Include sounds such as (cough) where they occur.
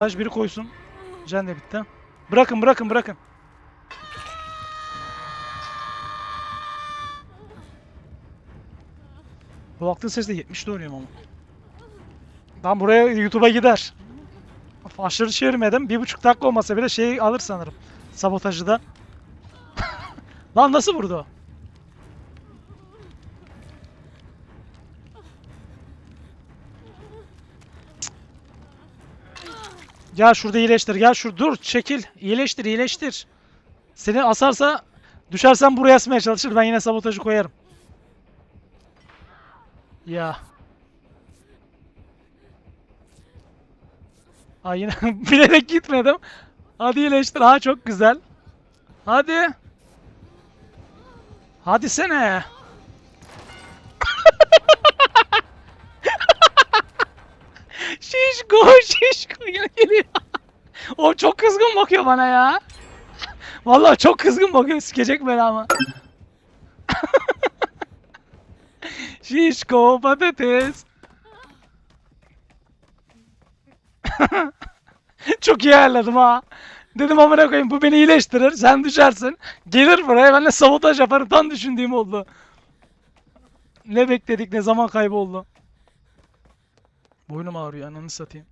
Taş biri koysun. Can de bitti. Bırakın bırakın bırakın. Kulaklığı sesle 70'de oynuyorum ama. Ben buraya YouTube'a gider. Aşırı çevirmedim. Bir buçuk dakika olmasa bile şeyi alır sanırım. Sabotajı da. (laughs) Lan nasıl vurdu o? Gel şurada iyileştir. Gel şur dur çekil. İyileştir iyileştir. Seni asarsa düşersen buraya asmaya çalışır. Ben yine sabotajı koyarım. Ya. Ay yine (laughs) bilerek gitmedim. Hadi iyileştir. Ha çok güzel. Hadi. Hadi sene. Şişko şişko yine geliyor. o çok kızgın bakıyor bana ya. Vallahi çok kızgın bakıyor. Sikecek beni ama. (laughs) şişko patates. (laughs) Çok iyi ayarladım ha. Dedim amına koyayım bu beni iyileştirir. Sen düşersin. Gelir buraya ben de sabotaj yaparım. Tam düşündüğüm oldu. Ne bekledik ne zaman kaybı oldu. Boynum ağrıyor ananı satayım.